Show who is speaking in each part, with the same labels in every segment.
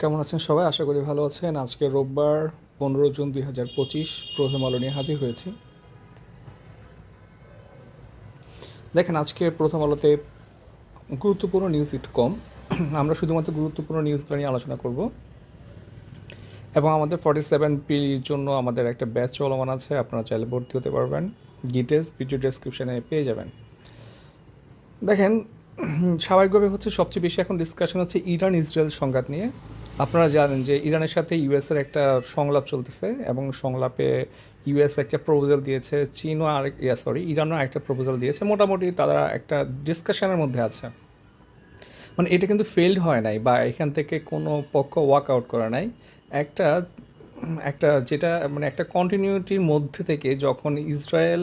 Speaker 1: কেমন আছেন সবাই? আশা করি ভালো আছেন। আজকে রোববার, পনেরো জুন দুই হাজার পঁচিশ, প্রথম আলো নিয়ে হাজির হয়েছি। দেখেন, আজকে প্রথম আলোতে গুরুত্বপূর্ণ নিউজ একটু কম আমরা শুধুমাত্র গুরুত্বপূর্ণ নিউজগুলো নিয়ে আলোচনা করব। এবং আমাদের ফর্টি সেভেন পির জন্য আমাদের একটা ব্যাচ চলমান আছে। আপনারা চাইলে ভর্তি হতে পারবেন। ডিটেলস ভিডিও ডেসক্রিপশনে পেয়ে যাবেন। দেখেন, স্বাভাবিকভাবে হচ্ছে সবচেয়ে বেশি এখন ডিসকাশন হচ্ছে ইরান ইসরায়েল সংঘাত নিয়ে। আপনারা জানেন যে ইরানের সাথে ইউএসের একটা সংলাপ চলতেছে এবং সংলাপে ইউএস একটা প্রপোজাল দিয়েছে, চীনও আর ইয়া সরি ইরানও একটা প্রপোজাল দিয়েছে। মোটামুটি তারা একটা ডিসকাশনের মধ্যে আছে। মানে এটা কিন্তু ফেলড হয় নাই বা এখান থেকে কোনো পক্ষ ওয়াক আউট করা নাই। একটা একটা যেটা মানে একটা কন্টিনিউটির মধ্যে থেকে যখন ইসরায়েল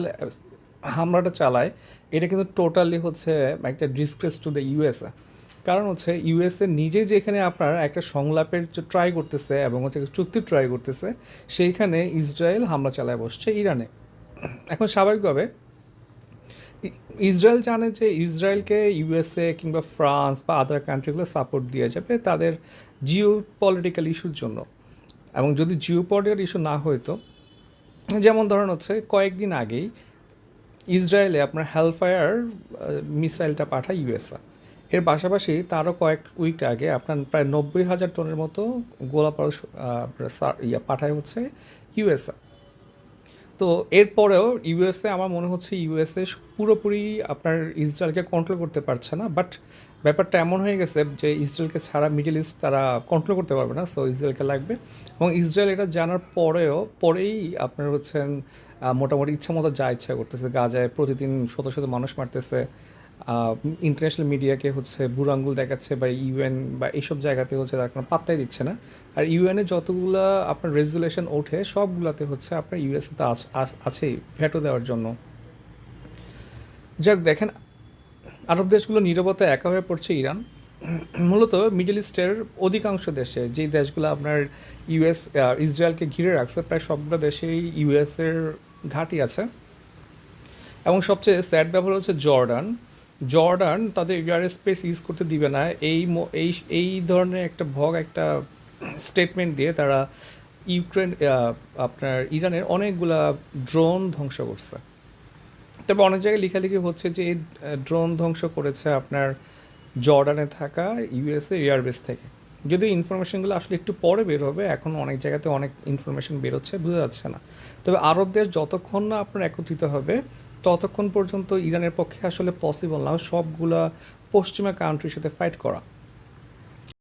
Speaker 1: হামলাটা চালায়, এটা কিন্তু টোটালি হচ্ছে একটা ডিসক্রেস টু দ্য ইউএসএ কারণ হচ্ছে ইউএসএ নিজে যেখানে আপনার একটা সংলাপের ট্রাই করতেছে এবং হচ্ছে চুক্তি ট্রাই করতেছে, সেইখানে ইসরায়েল হামলা চালায় বসছে ইরানে। এখন স্বাভাবিকভাবে ইসরায়েল জানে যে ইসরায়েলকে ইউএসএ কিংবা ফ্রান্স বা আদার কান্ট্রিগুলো সাপোর্ট দিয়ে যাবে তাদের জিও পলিটিক্যাল ইস্যুর জন্য। এবং যদি জিও পলিটিক্যাল ইস্যু না হইতো যেমন ধরেন হচ্ছে কয়েকদিন আগেই ইসরায়েলে আপনার হেলফায়ার মিসাইলটা পাঠায় ইউএসএ। এর পাশাপাশি তারও কয়েক উইক আগে আপনার প্রায় নব্বই হাজার টনের মতো গোলাপারস ইয়া পাঠায় হচ্ছে ইউএসএ তো এরপরেও ইউএসএ আমার মনে হচ্ছে ইউএসএ পুরোপুরি আপনার ইসরায়েলকে কন্ট্রোল করতে পারছে না বাট ব্যাপারটা এমন হয়ে গেছে যে ইসরায়েলকে ছাড়া মিডল ইস্ট তারা কন্ট্রোল করতে পারবে না সো ইসরায়েলকে লাগবে। এবং ইসরায়েল এটা জানার পরেও, পরেই আপনার হচ্ছেন মোটামুটি ইচ্ছা মতো যা ইচ্ছা করতেছে। গাজায় প্রতিদিন শত শত মানুষ মারতেছে ইন্টারন্যাশনাল মিডিয়াকে হচ্ছে বুড়াঙ্গুল দেখাচ্ছে বা ইউএন বা এইসব জায়গাতে হচ্ছে তার কোনো পাত্তাই দিচ্ছে না। আর ইউএনে যতগুলা আপনার রেজুলেশন ওঠে, সবগুলাতে হচ্ছে আপনার ইউএসএ তো আছ- আছ- আছেই ভেটো দেওয়ার জন্য। যাক, দেখেন, আরব দেশগুলো নীরবতা একা হয়ে পড়ছে ইরান। মূলত মিডল ইস্টের অধিকাংশ দেশে, যেই দেশগুলো আপনার ইউএস ইসরায়েলকে ঘিরে রাখছে, প্রায় সবগুলো দেশেই ইউএসের ঘাঁটি আছে। এবং সবচেয়ে স্যাড ব্যাপার হচ্ছে জর্ডান। জর্ডান তাদের এয়ার স্পেস ইউজ করতে দিবে না। এই এই এই ধরনের একটা ভগ একটা স্টেটমেন্ট দিয়ে তারা ইউক্রেন আপনার ইরানের অনেকগুলা ড্রোন ধ্বংস করছে। তবে অনেক জায়গায় লেখালেখি হচ্ছে যে এই ড্রোন ধ্বংস করেছে আপনার জর্ডানে থাকা ইউএসএ এয়ারবেস থেকে। যদি ইনফরমেশনগুলো আসলে একটু পরে বের হবে, এখন অনেক জায়গাতে অনেক ইনফরমেশন বেরোচ্ছে, বোঝা যাচ্ছে না। তবে আরব দেশ যতক্ষণ না আপনার একত্রিত হবে ততক্ষণ পর্যন্ত ইরানের পক্ষে আসলে পসিবল না। সবগুলা পশ্চিমা কান্ট্রির সাথে ফাইট করা।